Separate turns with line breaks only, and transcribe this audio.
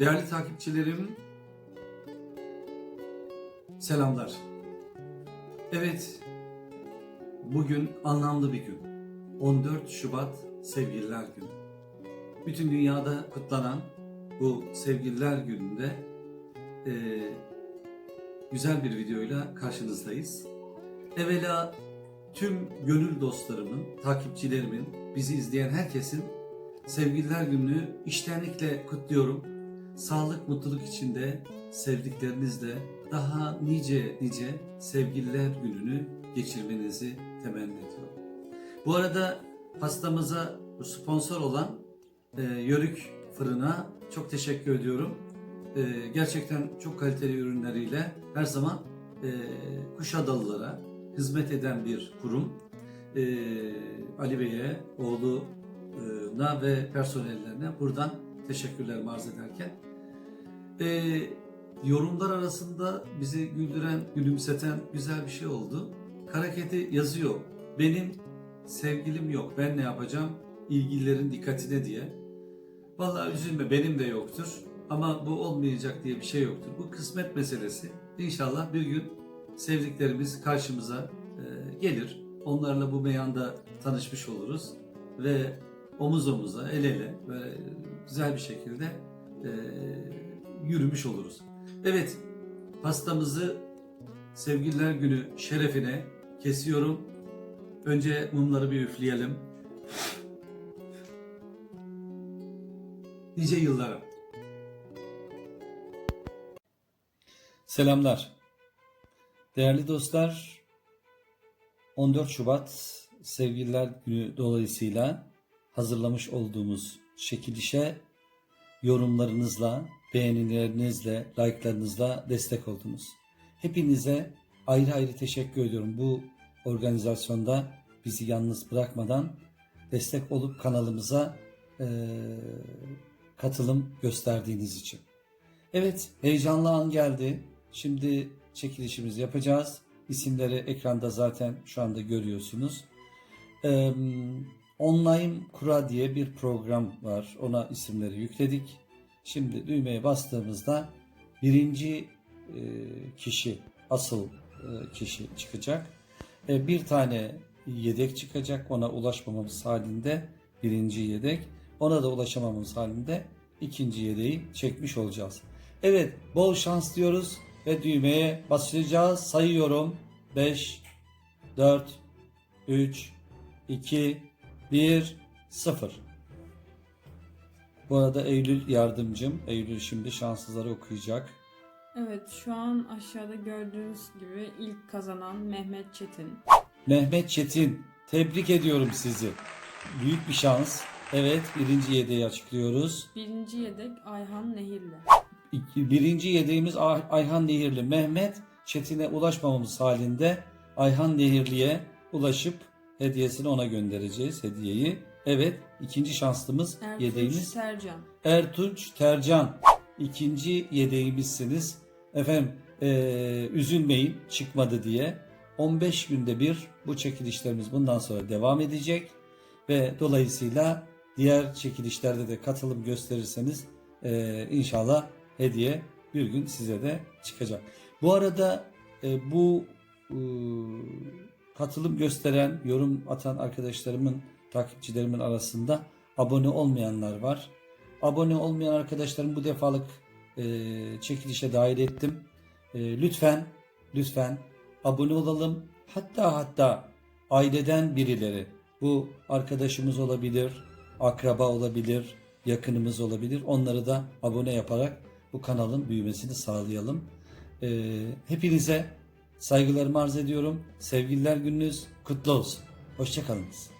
Değerli takipçilerim, selamlar. Evet, bugün anlamlı bir gün. 14 Şubat Sevgililer Günü. Bütün dünyada kutlanan bu Sevgililer Günü'nde eee, güzel bir videoyla karşınızdayız. Evvela tüm gönül dostlarımın, takipçilerimin, bizi izleyen herkesin Sevgililer Günü'nü içtenlikle kutluyorum. Sağlık, mutluluk içinde sevdiklerinizle daha nice nice Sevgililer Günü'nü geçirmenizi temenni ediyorum. Bu arada pastamıza sponsor olan e, Yörük Fırın'a çok teşekkür ediyorum. E, gerçekten çok kaliteli ürünleriyle her zaman e, Kuşadalılara hizmet eden bir kurum. E, Ali Bey'e, oğluna ve personellerine buradan teşekkürler arz ederken. E, yorumlar arasında bizi güldüren, gülümseten güzel bir şey oldu. Karaketi yazıyor. Benim sevgilim yok. Ben ne yapacağım? İlgililerin dikkatine diye. Vallahi üzülme benim de yoktur. Ama bu olmayacak diye bir şey yoktur. Bu kısmet meselesi. İnşallah bir gün sevdiklerimiz karşımıza e, gelir. Onlarla bu meyanda tanışmış oluruz. Ve omuz omuza, el ele böyle güzel bir şekilde e, yürümüş oluruz. Evet, pastamızı Sevgililer Günü şerefine kesiyorum. Önce mumları bir üfleyelim. Nice yıllara. Selamlar. Değerli dostlar, 14 Şubat Sevgililer Günü dolayısıyla hazırlamış olduğumuz çekilişe yorumlarınızla, beğenilerinizle, like'larınızla destek oldunuz. Hepinize ayrı ayrı teşekkür ediyorum. Bu organizasyonda bizi yalnız bırakmadan destek olup kanalımıza eee, katılım gösterdiğiniz için. Evet, heyecanlı an geldi. Şimdi çekilişimizi yapacağız. İsimleri ekranda zaten şu anda görüyorsunuz. Eee, Online Kura diye bir program var. Ona isimleri yükledik. Şimdi düğmeye bastığımızda birinci e, kişi, asıl e, kişi çıkacak. E, bir tane yedek çıkacak. Ona ulaşmamamız halinde birinci yedek. Ona da ulaşamamamız halinde ikinci yedeği çekmiş olacağız. Evet, bol şans diyoruz ve düğmeye basacağız. Sayıyorum. 5, 4, 3, 2, 1, 0. Bu arada Eylül yardımcım. Eylül şimdi şanssızları okuyacak.
Evet şu an aşağıda gördüğünüz gibi ilk kazanan Mehmet Çetin.
Mehmet Çetin, tebrik ediyorum sizi. Büyük bir şans. Evet, birinci yedeği açıklıyoruz.
Birinci yedek Ayhan Nehirli.
İki- Birinci yedeğimiz Ay- Ayhan Nehirli. Mehmet Çetin'e ulaşmamamız halinde Ayhan Nehirli'ye ulaşıp hediyesini ona göndereceğiz hediyeyi. Evet, ikinci şanslımız
Ertuğrul
yedeğimiz
Sercan.
Ertunç Tercan. İkinci yedeğimizsiniz. Efendim eee, üzülmeyin çıkmadı diye. 15 günde bir bu çekilişlerimiz bundan sonra devam edecek. Ve dolayısıyla diğer çekilişlerde de katılım gösterirseniz eee, inşallah hediye bir gün size de çıkacak. Bu arada e, bu e, katılım gösteren, yorum atan arkadaşlarımın, takipçilerimin arasında abone olmayanlar var. Abone olmayan arkadaşlarım bu defalık e, çekilişe dahil ettim. E, lütfen, lütfen abone olalım. Hatta hatta aileden birileri, bu arkadaşımız olabilir, akraba olabilir, yakınımız olabilir. Onları da abone yaparak bu kanalın büyümesini sağlayalım. E, hepinize saygılarımı arz ediyorum. Sevgililer gününüz kutlu olsun. Hoşçakalınız.